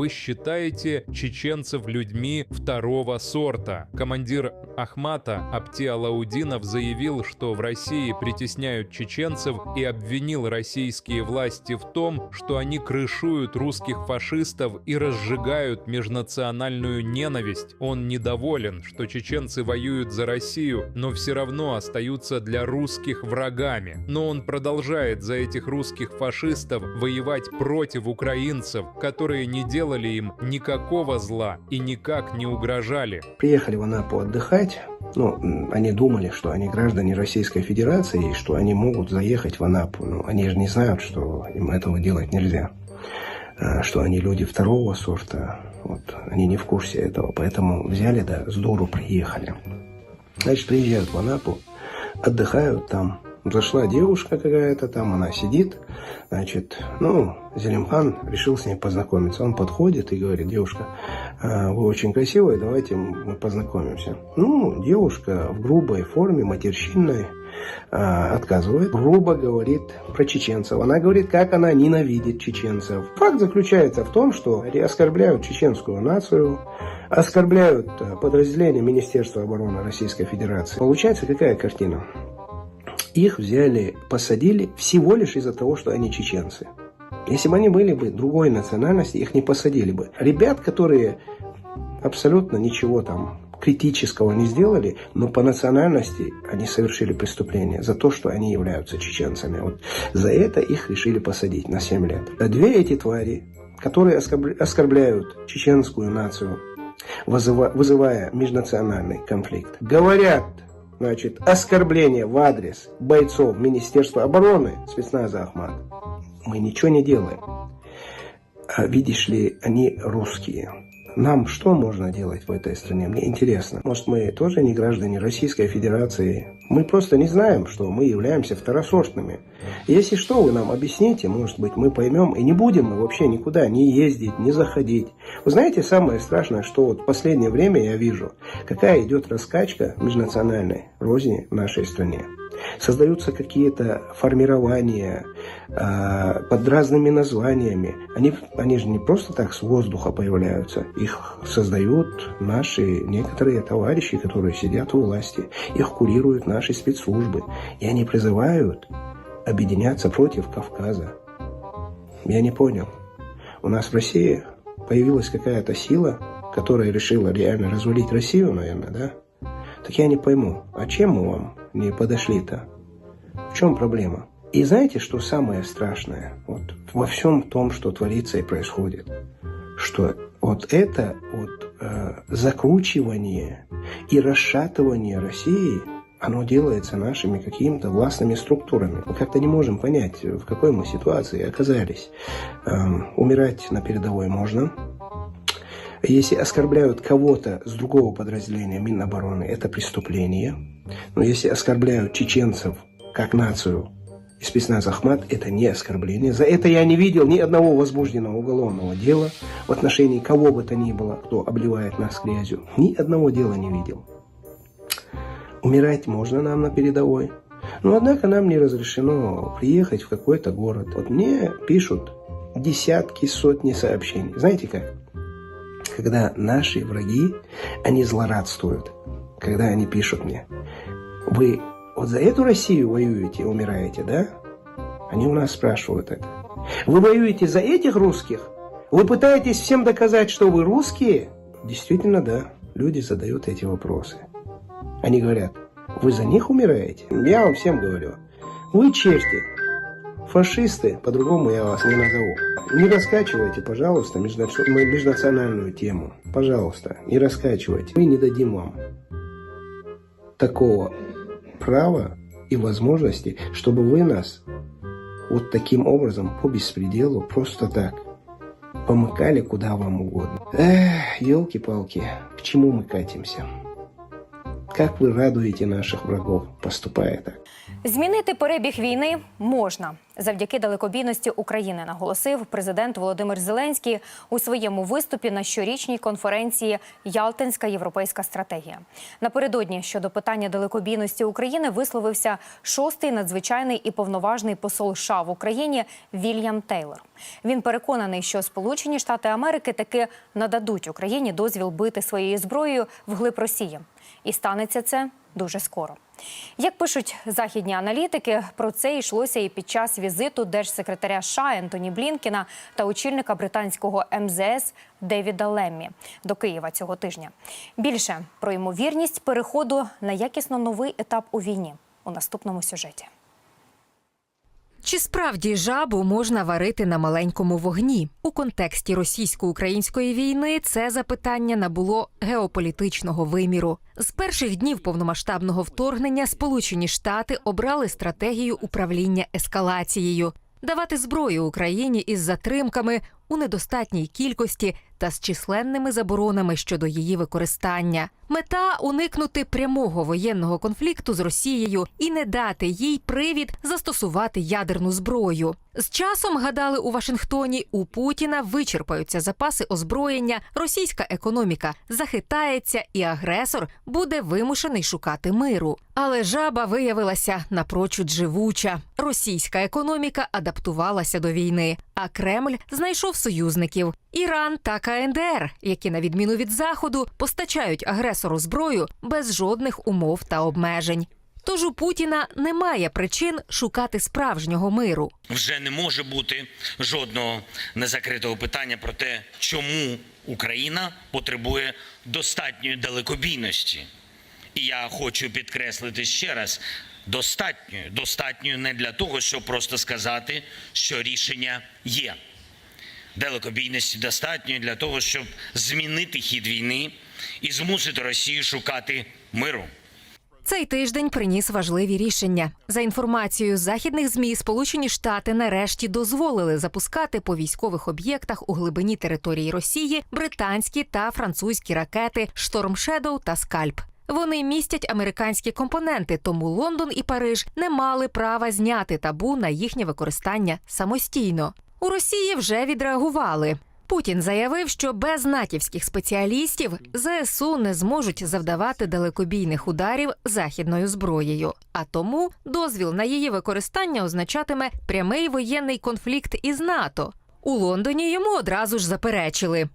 вы считаете чеченцев людьми второго сорта. Командир Ахмата Апти Алаудинов заявил, что в России притесняют чеченцев и обвинил российские власти в том, что они крышуют русских фашистов и разжигают межнациональную ненависть. Он недоволен, что чеченцы воюют за Россию, но все равно остаются для русских врагами. Но он продолжает за этих русских фашистов воевать против украинцев, которые не делали им никакого зла и никак не угрожали. Приехали в Анапу отдыхать. Ну, они думали, что они граждане Российской Федерации и что они могут заехать в Анапу. Но они же не знают, что им этого делать нельзя. А, что они люди второго сорта. Вот, они не в курсе этого. Поэтому взяли, да, с дуру приехали. Значит, приезжают в Анапу, отдыхают там. Зашла девушка какая-то там, она сидит. Значит, ну, Зелимхан решил с ней познакомиться. Он подходит и говорит, девушка, «А, вы очень красивая, давайте мы познакомимся. Ну, девушка в грубой форме, матерщинной, а, отказывает, грубо говорит про чеченцев. Она говорит, как она ненавидит чеченцев. Факт заключается в том, что оскорбляют чеченскую нацию, оскорбляют э, подразделения Министерства обороны Российской Федерации. Получается какая картина? Их взяли, посадили всего лишь из-за того, что они чеченцы. Если бы они были бы другой национальности, их не посадили бы. Ребят, которые абсолютно ничего там критического не сделали, но по национальности они совершили преступление за то, что они являются чеченцами. Вот за это их решили посадить на 7 лет. А две эти твари, которые оскорбляют чеченскую нацию, вызывая межнациональный конфликт, говорят значит, оскорбление в адрес бойцов Министерства обороны спецназа Ахмат, мы ничего не делаем. А видишь ли, они русские. Нам что можно делать в этой стране? Мне интересно. Может, мы тоже не граждане Российской Федерации? Мы просто не знаем, что мы являемся второсортными. Если что, вы нам объясните, может быть, мы поймем, и не будем мы вообще никуда не ездить, не заходить. Вы знаете, самое страшное, что вот в последнее время я вижу, какая идет раскачка межнациональной розни в нашей стране. Создаются какие-то формирования э, под разными названиями. Они, они же не просто так с воздуха появляются. Их создают наши некоторые товарищи, которые сидят у власти. Их курируют наши спецслужбы. И они призывают объединяться против Кавказа. Я не понял. У нас в России появилась какая-то сила, которая решила реально развалить Россию, наверное, да? Так я не пойму, а чем мы вам не подошли-то? В чем проблема? И знаете, что самое страшное вот во всем том, что творится и происходит? Что вот это вот э, закручивание и расшатывание России, оно делается нашими какими-то властными структурами. Мы как-то не можем понять, в какой мы ситуации оказались. Эм, умирать на передовой можно, если оскорбляют кого-то с другого подразделения Минобороны, это преступление. Но если оскорбляют чеченцев как нацию и спецназ Ахмат, это не оскорбление. За это я не видел ни одного возбужденного уголовного дела в отношении кого бы то ни было, кто обливает нас грязью. Ни одного дела не видел. Умирать можно нам на передовой. Но однако нам не разрешено приехать в какой-то город. Вот мне пишут десятки, сотни сообщений. Знаете как? Когда наши враги, они злорадствуют, когда они пишут мне, вы вот за эту Россию воюете, умираете, да? Они у нас спрашивают это. Вы воюете за этих русских? Вы пытаетесь всем доказать, что вы русские? Действительно, да. Люди задают эти вопросы. Они говорят, вы за них умираете? Я вам всем говорю, вы черти, фашисты, по-другому я вас не назову. Не раскачивайте, пожалуйста, межнациональную тему. Пожалуйста, не раскачивайте. Мы не дадим вам такого права и возможности, чтобы вы нас вот таким образом по беспределу просто так помыкали куда вам угодно. Эх, елки-палки, к чему мы катимся? Как вы радуете наших врагов, поступая так? Змінити перебіг війни можна завдяки далекобійності України, наголосив президент Володимир Зеленський у своєму виступі на щорічній конференції Ялтинська європейська стратегія. Напередодні щодо питання далекобійності України висловився шостий надзвичайний і повноважний посол США в Україні Вільям Тейлор. Він переконаний, що Сполучені Штати Америки таки нададуть Україні дозвіл бити своєю зброєю вглиб Росії, і станеться це дуже скоро. Як пишуть західні аналітики, про це йшлося і під час візиту держсекретаря США Ентоні Блінкіна та очільника британського МЗС Девіда Леммі до Києва цього тижня. Більше про ймовірність переходу на якісно новий етап у війні у наступному сюжеті. Чи справді жабу можна варити на маленькому вогні у контексті російсько-української війни? Це запитання набуло геополітичного виміру. З перших днів повномасштабного вторгнення Сполучені Штати обрали стратегію управління ескалацією давати зброю Україні із затримками у недостатній кількості та з численними заборонами щодо її використання. Мета уникнути прямого воєнного конфлікту з Росією і не дати їй привід застосувати ядерну зброю. З часом гадали у Вашингтоні, у Путіна вичерпаються запаси озброєння, російська економіка захитається, і агресор буде вимушений шукати миру. Але жаба виявилася напрочуд живуча. Російська економіка адаптувалася до війни, а Кремль знайшов союзників Іран та КНДР, які, на відміну від заходу, постачають агресору зброю без жодних умов та обмежень. Тож у Путіна немає причин шукати справжнього миру. Вже не може бути жодного незакритого питання про те, чому Україна потребує достатньої далекобійності. І я хочу підкреслити ще раз: достатньою, достатньою не для того, щоб просто сказати, що рішення є. Далекобійності достатньої для того, щоб змінити хід війни і змусити Росію шукати миру. Цей тиждень приніс важливі рішення. За інформацією західних змі, Сполучені Штати нарешті дозволили запускати по військових об'єктах у глибині території Росії британські та французькі ракети Шторм Шедоу та Скальп. Вони містять американські компоненти, тому Лондон і Париж не мали права зняти табу на їхнє використання самостійно. У Росії вже відреагували. Путін заявив, що без натівських спеціалістів ЗСУ не зможуть завдавати далекобійних ударів західною зброєю. А тому дозвіл на її використання означатиме прямий воєнний конфлікт із НАТО. У Лондоні йому одразу ж заперечили.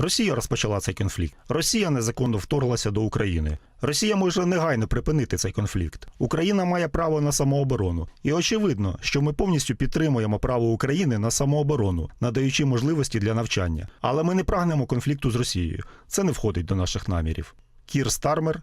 Росія розпочала цей конфлікт. Росія незаконно вторглася до України. Росія може негайно припинити цей конфлікт. Україна має право на самооборону. І очевидно, що ми повністю підтримуємо право України на самооборону, надаючи можливості для навчання. Але ми не прагнемо конфлікту з Росією. Це не входить до наших намірів. Кір Стармер,